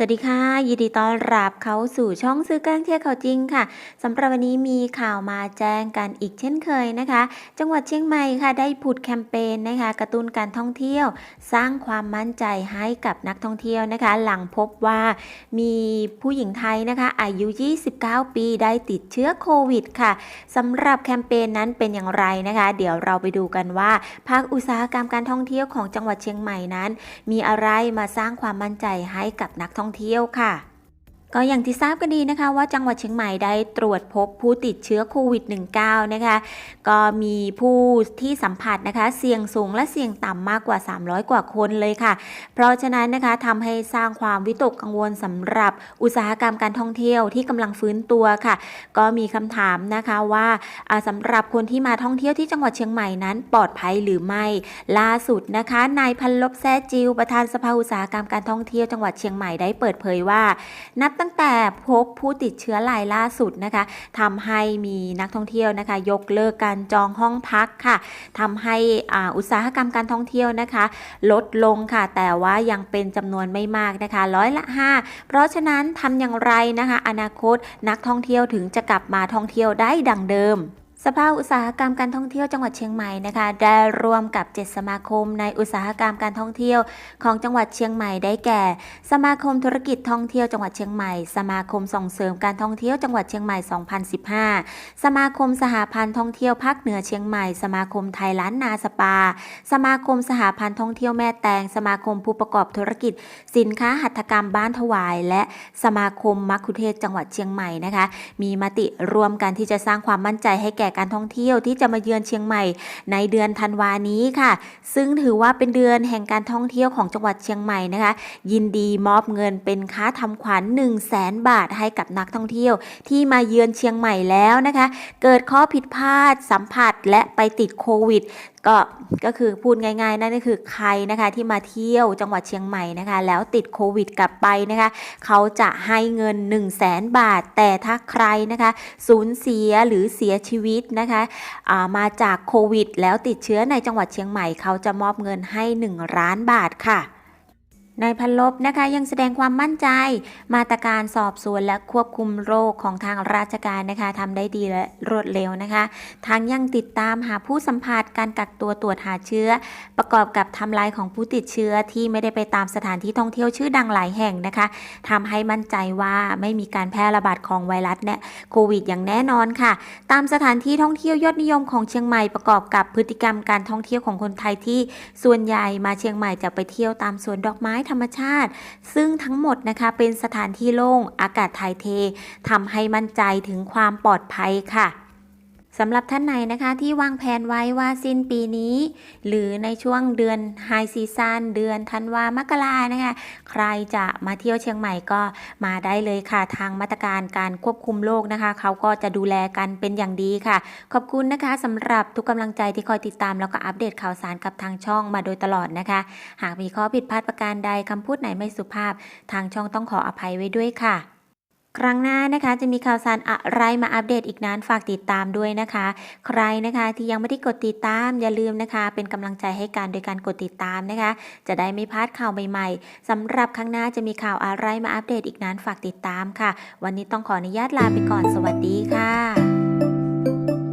สวัสดีค่ะ ยินดีต้อนรับเข้าสู่ช่องซื้อกลางเที่ยวเขาจริงค่ะสำหรับวันนี้มีข่าวมาแจ้งกันอีกเช่นเคยนะคะ จังหวัดเชียงใหม่ค่ะได้ผุดแคมเปญนะคะ กระตุ้นการท่องเที่ยว สร้างความมั่นใจให้กับนักท่องเที่ยวนะคะ หลังพบว่ามีผู้หญิงไทยนะคะ อายุ 29 ปีได้ติดเชื้อโควิดค่ะสำหรับแคมเปญนั้นเป็นอย่างไรนะคะ เดี๋ยวเราไปดูกันว่าภาคอุตสาหกรรมการท่องเที่ยวของจังหวัดเชียงใหม่นั้น มีอะไรมาสร้างความมั่นใจให้กับนักท่องเที่ยวค่ะ ก็อย่างที่ทราบกันดีนะคะว่าจังหวัดเชียงใหม่ได้ตรวจพบผู้ติดเชื้อโควิด -19 นะคะ ก็มีผู้ที่สัมผัสนะคะ เสี่ยงสูงและเสี่ยงต่ำมากกว่า 300 กว่าคนเลยค่ะ เพราะฉะนั้นนะคะทำให้สร้างความวิตกกังวลสำหรับอุตสาหกรรมการท่องเที่ยวที่กำลังฟื้นตัวค่ะ ก็มีคำถามนะคะว่าสำหรับคนที่มาท่องเที่ยวที่จังหวัดเชียงใหม่นั้น ปลอดภัยหรือไม่ ล่าสุดนะคะนายพันลบแซ่จิวประธานสภาอุตสาหกรรมการท่องเที่ยวจังหวัดเชียงใหม่ได้เปิดเผยว่านับตั้งแต่พบผู้ติดเชื้อรายล่าสุดนะคะทำให้มีนักท่องเที่ยวนะคะ ยกเลิกการจองห้องพักค่ะทำให้อุตสาหกรรมการท่องเที่ยวนะคะ ลดลงค่ะ แต่ว่ายังเป็นจำนวนไม่มากนะคะ ร้อยละ 5 เพราะฉะนั้นทำอย่างไรนะคะ อนาคตนักท่องเที่ยวถึงจะกลับมาท่องเที่ยวได้ดังเดิม สภาอุตสาหกรรมการท่องเที่ยวจังหวัดเชียงใหม่นะคะ ได้ร่วมกับ 7 สมาคมในอุตสาหกรรมการท่องเที่ยวของจังหวัดเชียงใหม่ได้แก่ สมาคมธุรกิจท่องเที่ยวจังหวัดเชียงใหม่ สมาคมส่งเสริมการท่องเที่ยวจังหวัดเชียงใหม่ 2015 สมาคมสหพันธ์ท่องเที่ยวภาคเหนือเชียงใหม่ สมาคมไทยล้านนาสปา สมาคมสหพันธ์ท่องเที่ยวแม่แตง สมาคมผู้ประกอบธุรกิจ สินค้าหัตถกรรมบ้านถวาย และสมาคมมัคคุเทศจังหวัดเชียงใหม่นะคะ มีมติร่วมกันที่จะสร้างความมั่นใจให้แก่การท่องเที่ยวที่จะมาเยือนเชียงใหม่ในเดือนธันวานี้ค่ะ ซึ่งถือว่าเป็นเดือนแห่งการท่องเที่ยวของจังหวัดเชียงใหม่นะคะ ยินดีมอบเงินเป็นค่าทำขวัญ1 0 0 0 0แสนบาทให้กับนักท่องเที่ยวที่มาเยือนเชียงใหม่แล้วนะคะ เกิดข้อผิดพลาดสัมผัสและไปติดโควิด ก็ก็คือพูดง่ายๆนั่นก็คือใครนะคะที่มาเที่ยวจังหวัดเชียงใหม่นะคะ แล้วติดโควิดกลับไปนะคะเขาจะให้เงิน 1 0 0 0 0แสนบาท แต่ถ้าใครนะคะสูญเสียหรือเสียชีวิตนะคะามาจากโควิด แล้วติดเชื้อในจังหวัดเชียงใหม่เขาจะมอบเงินให้ 1 ล้านบาทค่ะ นายพันลบนะคะยังแสดงความมั่นใจ มาตรการสอบสวนและควบคุมโรคของทางราชการนะคะทำได้ดีและรวดเร็วนะคะทั้งยังติดตามหาผู้สัมผัสการกักตัวตรวจหาเชื้อ ประกอบกับทำลายของผู้ติดเชื้อที่ไม่ได้ไปตามสถานที่ท่องเที่ยวชื่อดังหลายแห่งนะคะทำให้มั่นใจว่าไม่มีการแพร่ระบาดของไวรัสเนี่ยโควิด อย่างแน่นอนค่ะ ตามสถานที่ท่องเที่ยวยอดนิยมของเชียงใหม่ประกอบกับพฤติกรรมการท่องเที่ยวของคนไทยที่ส่วนใหญ่มาเชียงใหม่จะไปเที่ยวตามสวนดอกไม้ธรรมชาติ ซึ่งทั้งหมดนะคะเป็นสถานที่โล่งอากาศถ่ายเททำให้มั่นใจถึงความปลอดภัยค่ะ สำหรับท่านไหนนะคะที่วางแผนไว้ว่าสิ้นปีนี้ หรือในช่วงเดือนไฮซีซันเดือนธันวามกรานะคะ ใครจะมาเที่ยวเชียงใหม่ก็มาได้เลยค่ะ ทางมาตรการการควบคุมโรคนะคะ เขาก็จะดูแลกันเป็นอย่างดีค่ะ ขอบคุณนะคะสำหรับทุกกำลังใจที่คอยติดตามแล้วก็อัปเดตข่าวสารกับทางช่องมาโดยตลอดนะคะ หากมีข้อผิดพลาดประการใดคำพูดไหนไม่สุภาพ ทางช่องต้องขออภัยไว้ด้วยค่ะ ครั้งหน้านะคะจะมีข่าวสารอะไรมาอัปเดตอีกนั้นฝากติดตามด้วยนะคะ ใครนะคะที่ยังไม่ได้กดติดตามอย่าลืมนะคะ เป็นกำลังใจให้กันโดยการกดติดตามนะคะ จะได้ไม่พลาดข่าวใหม่ๆสำหรับครั้งหน้าจะมีข่าวอะไรมาอัปเดตอีกนั้นฝากติดตามค่ะ วันนี้ต้องขออนุญาตลาไปก่อนสวัสดีค่ะ